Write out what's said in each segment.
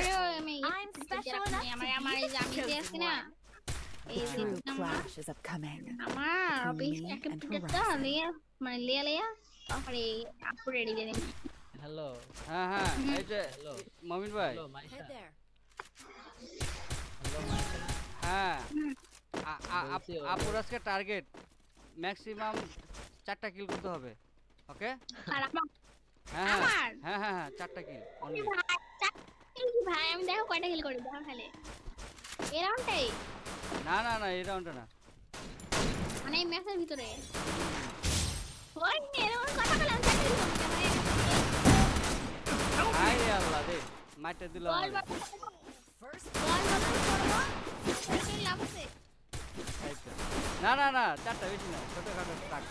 আমারও আমি I'm special enough আমার আমার এই যে আমি যে choose আছি না এই যে আমার clash is upcoming. আমার অফিস একটা and টিকেট Horizon. লিয়া মানে লিয়া লিয়া তারপরে আপু রেডি হ্যালো হ্যাঁ হ্যাঁ এই যে মমিন ভাই হ্যাঁ আপুর আজকে টার্গেট ম্যাক্সিমাম চারটা কিল করতে হবে ওকে আর হ্যাঁ হ্যাঁ হ্যাঁ হ্যাঁ হ্যাঁ চারটা কিল ভাই? আমি দেখো কয়টা কিল করি দেখো খালি। এই রাউন্ডটাই না না না এই না। মানে এই ম্যাচের ভিতরে। ওই এরকম কথা বলে আমি চাকরি ভাই। আল্লাহ রে মাইটা দিল বল বল First বল বল। করব এই লাভ আছে। না না না চারটা বেশি না ছোটখাটো টাক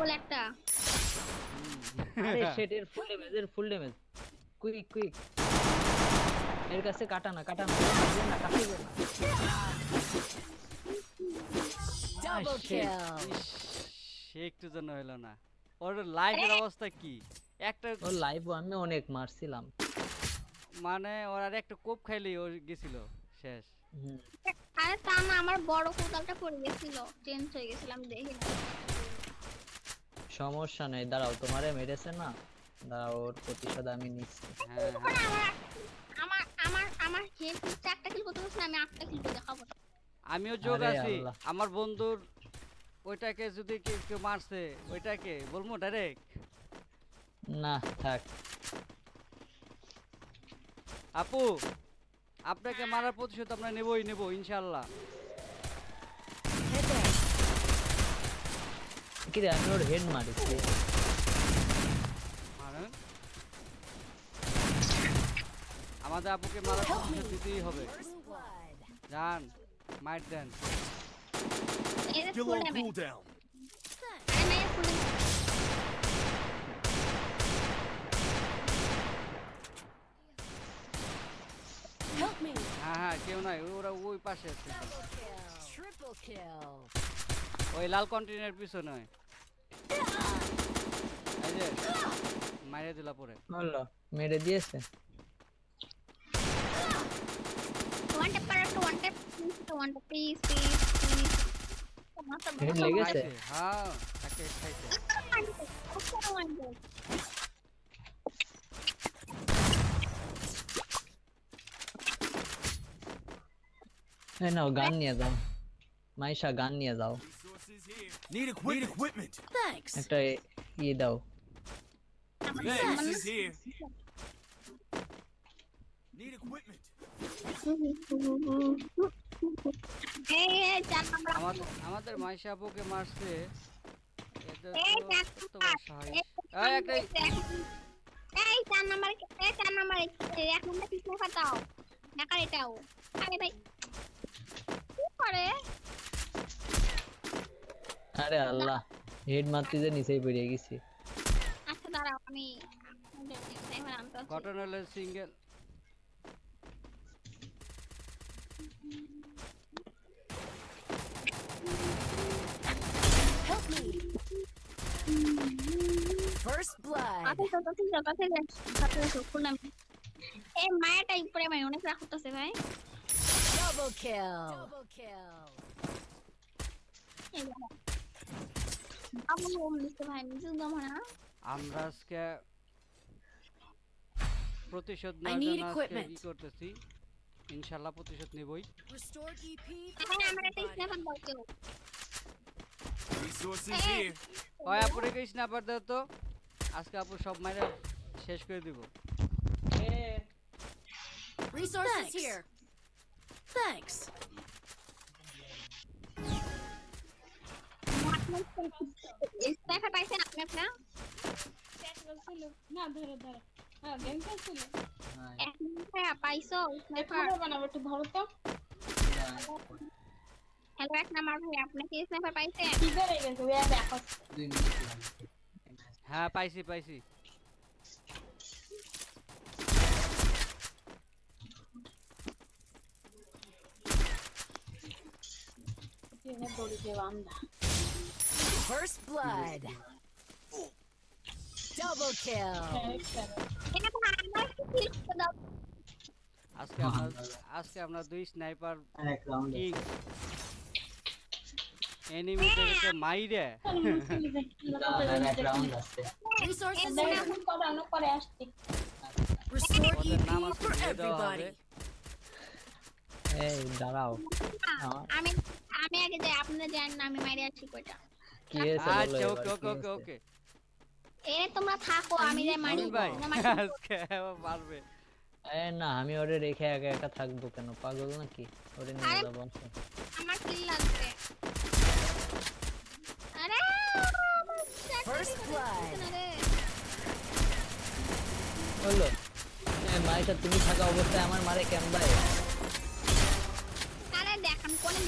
বলে একটা। আরে শেট এর ফুল ড্যামেজ এর ফুল ড্যামেজ কুইক কুইক এর কাছে কাটা না কাটা না। না না. সে একটু জন্য হলো না। ওর লাইফের অবস্থা কি? একটা ও লাইভ আমি অনেক মারছিলাম। মানে ওর আর একটা কোপ খাইলেই ও গেছিল শেষ। আরে তা না আমার বড় কোদালটা পড়ে গেছিল চেঞ্জ হয়ে গেছিলাম দেখি। না সমস্যা নেই। দাঁড়াও তোমারে মেরেছে না? দাঁড়াও ওর প্রতিশোধ আমি নিচ্ছি। হ্যাঁ হ্যাঁ। আমার আমার আমার আমার হেড চারটা কিল করতে বলছে আমি আটটা কিল দেখাবো। আমিও যোগ আছি। আমার বন্ধুর ওইটাকে যদি কেউ কেউ মারছে ওইটাকে বলব ডাইরেক্ট না থাক। আপু আপনাকে মারার প্রতিশোধ আমরা নেবই নেব ইনশাল্লাহ কি রে আমি ওর হেড মারিছি মারেন আমাদের আপুকে মারা দিতেই হবে. যান মাইট দেন. হ্যাঁ হ্যাঁ কেউ নাই ওরা ওই পাশে আছে. ওই লাল কন্টিনের পিছনে। মাইরে দিলা পরে। হলো মেরে দিয়েছে। ওয়ান ট্যাপ পার একটা one tap one tap please please please head লেগেছে? খাইছে, হ্যাঁ একটা hit খাইছে। এই নাও গান নিয়ে যাও। মাইশা গান নিয়ে যাও। Resources here. Need equipment. Need equipment. Thanks. একটা ইয়ে দাও Thanks is here. Need equipment. আমাদের আমাদের মাইশা আপুকে মারছে এদের এই তো চার কত বড় সাহস। এই একটা এই চার নাম্বার এই চার নাম্বার এক নাম্বার পিছনে ফাটাও এটাও আরে ভাই কি করে আরে আল্লাহ হেড মারতে যে নিচেই পড়ে গেছি আচ্ছা দাঁড়াও আমি এখন আনতে কটন হলে single Help me. First blood. আচ্ছা তো তো ঠিক এই মায়াটা উপরে অনেক ভাই Double kill. Double kill. এই দেখো। আবু ওম লিখতে ভাই নিজে দম না আমরা আজকে প্রতিশোধ I নেওয়ার need জন্য আজকে equipment. ই করতেছি ইনশাল্লাহ প্রতিশোধ নেবই Restored EP. এখন আমরা একটা স্ন্যাপার দাও Resources here. ওই আপুরে কি স্ন্যাপার দাও তো আজকে আপু সব মাইরা শেষ করে দিব Resources Thanks. here. Thanks. স্ন্যাপার পাইছেন আপনি আপনার না ধরো ধরো হ্যাঁ গেম খেলছিল এক পাইছো স্ন্যাপার বানাবো একটু ধরো তো হ্যালো এক নাম্বার ভাই আপনি কি স্ন্যাপার পাইছেন কি বেড়ে গেছে ওই দেখো হ্যাঁ পাইছি। পাইছি দৌড়ি দেবো আমরা First blood. Double kill. আজকে আমরা আজকে আমরা দুই স্নাইপার কিং এনিমিদেরকে মাইরে Resources দেখ, here. এখন করে, অনেক পরে আসছি। Restore ওদের EP নাম আজকে for দিয়ে দেওয়া হবে everybody. এই দাঁড়াও আমার- আমি আমি আগে যাই আপনারা জানেন না আমি মাইরে আছি কয়টা কি হয়েছে আচ্ছা ওকে ওকে ওকে ওকে এ তোমরা থাকো আমি যাই মারি ভাই আজকে পারবে এ না আমি ওরে রেখে একা একা থাকব কেন পাগল নাকি ওরে নিয়ে আমার কিল লাগবে আরে। হলো মাইটা তুমি থাকা অবস্থায় আমার মারে কেন ভাই আরে দেখ আমি কোনে